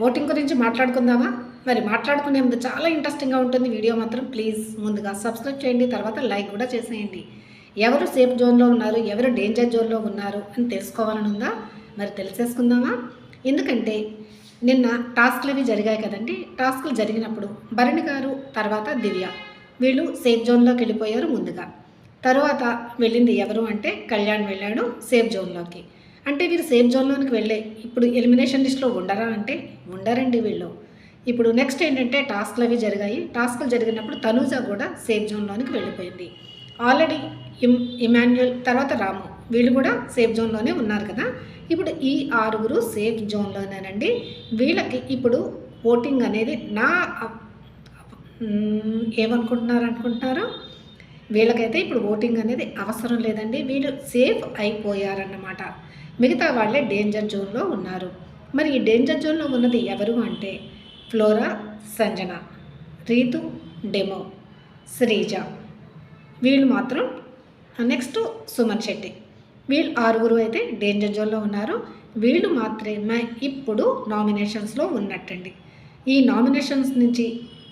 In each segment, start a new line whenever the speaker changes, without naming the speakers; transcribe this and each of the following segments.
Voting గురించి మాట్లాడుకుందామా? మరి మాట్లాడుకునే ముందు చాలా ఇంట్రెస్టింగ్గా ఉంటుంది వీడియో మాత్రం. ప్లీజ్ ముందుగా సబ్స్క్రైబ్ చేయండి తర్వాత లైక్ కూడా చేసేయండి. ఎవరు సేఫ్ జోన్లో ఉన్నారు? ఎవరు డేంజర్ జోన్లో ఉన్నారు? అని తెలుసుకోవాలని ఉందా? మరి తెలిసేసుకుందామా? ఎందుకంటే నిన్న టాస్క్లు అవి జరిగాయి కదండి. టాస్క్లు జరిగినప్పుడు భరణి గారు తర్వాత దివ్య. వీళ్ళు సేఫ్ జోన్లోకి వెళ్ళిపోయారు ముందుగా. తర్వాత వెళ్ళింది ఎవరు అంటే కళ్యాణ్ వెళ్ళాడు సేఫ్ జోన్లోకి అంటే వీరు సేఫ్ జోన్లోనికి వెళ్ళే. ఇప్పుడు ఎలిమినేషన్ లిస్ట్లో ఉండరా అంటే ఉండరండి వీళ్ళు. ఇప్పుడు నెక్స్ట్ ఏంటంటే టాస్క్లు అవి జరిగాయి. టాస్క్లు జరిగినప్పుడు తనూజ కూడా సేఫ్ జోన్లోనికి వెళ్ళిపోయింది. ఆల్రెడీ ఇమ్ ఇమాన్యుయల్ తర్వాత రాము వీళ్ళు కూడా సేఫ్ జోన్లోనే ఉన్నారు కదా. ఇప్పుడు ఈ ఆరుగురు సేఫ్ జోన్లోనేనండి. వీళ్ళకి ఇప్పుడు ఓటింగ్ అనేది నా ఏమనుకుంటున్నారు అనుకుంటున్నారు? వీళ్ళకైతే ఇప్పుడు ఓటింగ్ అనేది అవసరం లేదండి. వీళ్ళు సేఫ్ అయిపోయారన్నమాట. మిగతా వాళ్ళే డేంజర్ జోన్లో ఉన్నారు. మరి ఈ డేంజర్ జోన్లో ఉన్నది ఎవరు అంటే ఫ్లోరా సంజన రీతు డెమో శ్రీజ. వీళ్ళు మాత్రం నెక్స్ట్ సుమన్ శెట్టి. వీళ్ళు ఆరుగురు అయితే డేంజర్ జోన్లో ఉన్నారు. వీళ్ళు మాత్రమే ఇప్పుడు నామినేషన్స్లో ఉన్నట్టండి. ఈ నామినేషన్స్ నుంచి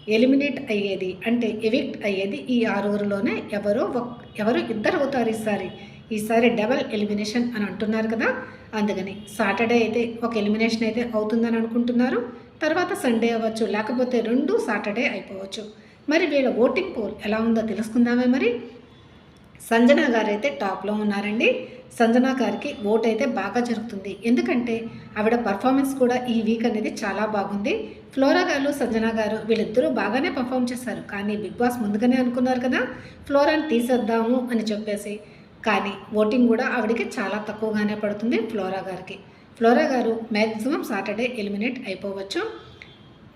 ఎలిమినేట్ అయ్యేది అంటే ఎవిక్ట్ అయ్యేది ఈ ఆరుగురులోనే ఎవరో ఎవరు ఇద్దరు అవుతారు ఈసారి. ఈసారి డబల్ ఎలిమినేషన్ అని అంటున్నారు కదా. అందుకని సాటర్డే అయితే ఒక ఎలిమినేషన్ అయితే అవుతుందని అనుకుంటున్నారు. తర్వాత సండే అవ్వచ్చు లేకపోతే రెండు సాటర్డే అయిపోవచ్చు. మరి వీళ్ళ ఓటింగ్ పోల్ ఎలా ఉందో తెలుసుకుందామే మరి? సంజన గారు అయితే టాప్లో ఉన్నారండి. సంజన గారికి ఓట్ అయితే బాగా జరుగుతుంది. ఎందుకంటే ఆవిడ పర్ఫార్మెన్స్ కూడా ఈ వీక్ అనేది చాలా బాగుంది. ఫ్లోరా గారు సంజన గారు వీళ్ళిద్దరూ బాగానే పర్ఫామ్ చేశారు. కానీ బిగ్ బాస్ ముందుగానే అనుకున్నారు కదా ఫ్లోరాని తీసేద్దాము అని చెప్పేసి. కానీ ఓటింగ్ కూడా ఆవిడకి చాలా తక్కువగానే పడుతుంది ఫ్లోరా గారికి. ఫ్లోరా గారు మ్యాక్సిమం సాటర్డే ఎలిమినేట్ అయిపోవచ్చు.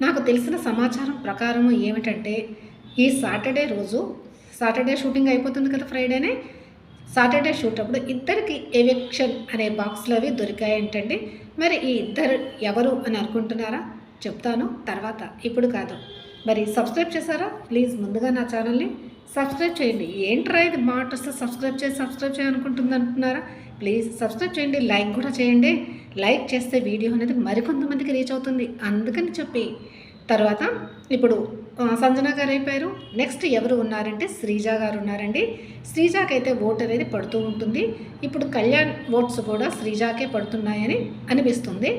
నాకు తెలిసిన సమాచారం ప్రకారం ఏమిటంటే ఈ సాటర్డే రోజు సాటర్డే షూటింగ్ అయిపోతుంది కదా ఫ్రైడేనే? సాటర్డే షూట్ అప్పుడు ఇద్దరికి ఎవిక్షన్ అనే బాక్స్లో అవి దొరికాయంటండి. మరి ఈ ఇద్దరు ఎవరు అని అనుకుంటున్నారా? చెప్తాను తర్వాత. ఇప్పుడు కాదు. మరి సబ్స్క్రైబ్ చేశారా? ప్లీజ్ ముందుగా నా ఛానల్ని సబ్స్క్రైబ్ చేయండి. ఏంట్రా ఇది మాట? వస్తే సబ్స్క్రైబ్ చేసి సబ్స్క్రైబ్ చేయాలనుకుంటుంది అంటున్నారా? ప్లీజ్ సబ్స్క్రైబ్ చేయండి లైక్ కూడా చేయండి. లైక్ చేస్తే వీడియో అనేది మరికొంతమందికి రీచ్ అవుతుంది. అందుకని చెప్పి తర్వాత ఇప్పుడు సంజన గారు అయిపోయారు నెక్స్ట్ ఎవరు ఉన్నారంటే శ్రీజ గారు ఉన్నారండి. శ్రీజాకైతే అయితే ఓట్ అనేది పడుతూ ఉంటుంది. ఇప్పుడు కళ్యాణ్ ఓట్స్ కూడా శ్రీజాకే పడుతున్నాయని అనిపిస్తుంది.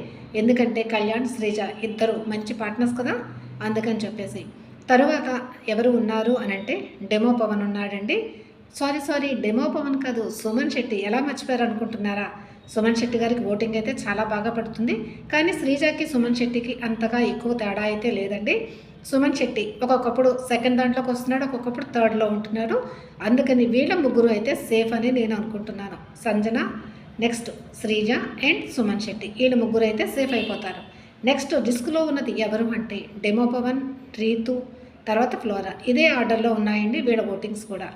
ఎందుకంటే కళ్యాణ్ శ్రీజ ఇద్దరు మంచి పార్ట్నర్స్ కదా అందుకని చెప్పేసి. తరువాత ఎవరు ఉన్నారు అని అంటే డెమో పవన్ ఉన్నాడండి. సారీ సారీ డెమో పవన్ కాదు సుమన్ శెట్టి ఎలా మర్చిపోయారు అనుకుంటున్నారా సుమన్ శెట్టి గారికి ఓటింగ్ అయితే చాలా బాగా పడుతుంది. కానీ శ్రీజాకి సుమన్ శెట్టికి అంతగా ఎక్కువ తేడా అయితే లేదండి. సుమన్ శెట్టి ఒక్కొక్కప్పుడు సెకండ్ దాంట్లోకి వస్తున్నాడు ఒక్కొక్కప్పుడు థర్డ్లో ఉంటున్నాడు. అందుకని వీళ్ళ ముగ్గురు అయితే సేఫ్ అని నేను అనుకుంటున్నాను. సంజన నెక్స్ట్ శ్రీజ అండ్ సుమన్ శెట్టి వీళ్ళ ముగ్గురు అయితే సేఫ్ అయిపోతారు. నెక్స్ట్ డిస్క్లో ఉన్నది ఎవరు అంటే డెమో పవన్ రీతు తర్వాత ఫ్లోరా. ఇదే ఆర్డర్లో ఉన్నాయండి వీళ్ళ ఓటింగ్స్ కూడా.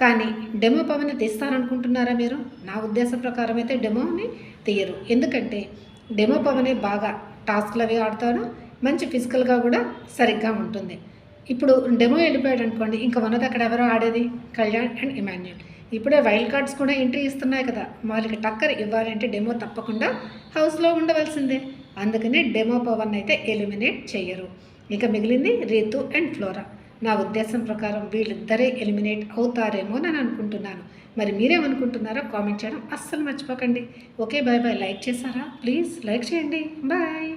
కానీ డెమో పవన్ తీస్తారనుకుంటున్నారా మీరు? నా ఉద్దేశం ప్రకారం అయితే డెమోని తీయరు. ఎందుకంటే డెమో పవనే బాగా టాస్క్లు అవి ఆడతాడు మంచి ఫిజికల్గా కూడా సరిగ్గా ఉంటుంది. ఇప్పుడు డెమో వెళ్ళిపోయాడు అనుకోండి ఇంకా ఉన్నది అక్కడ ఎవరో ఆడేది? కళ్యాణ్ అండ్ ఇమాన్యుల్ ఇప్పుడే వైల్డ్ కార్డ్స్ కూడా ఎంట్రీ ఇస్తున్నాయి కదా వాళ్ళకి టక్కర్ ఇవ్వాలంటే డెమో తప్పకుండా హౌస్లో ఉండవలసిందే. అందుకని డెమో పవన్ అయితే ఎలిమినేట్ చేయరు ఇక మిగిలింది రీతు అండ్ ఫ్లోరా. నా ఉద్దేశం ప్రకారం వీళ్ళిద్దరే ఎలిమినేట్ అవుతారేమో అని అనుకుంటున్నాను. మరి మీరేమనుకుంటున్నారో కామెంట్ చేయడం అస్సలు మర్చిపోకండి. Okay bye bye. లైక్ చేశారా? ప్లీజ్ లైక్ చేయండి. బాయ్.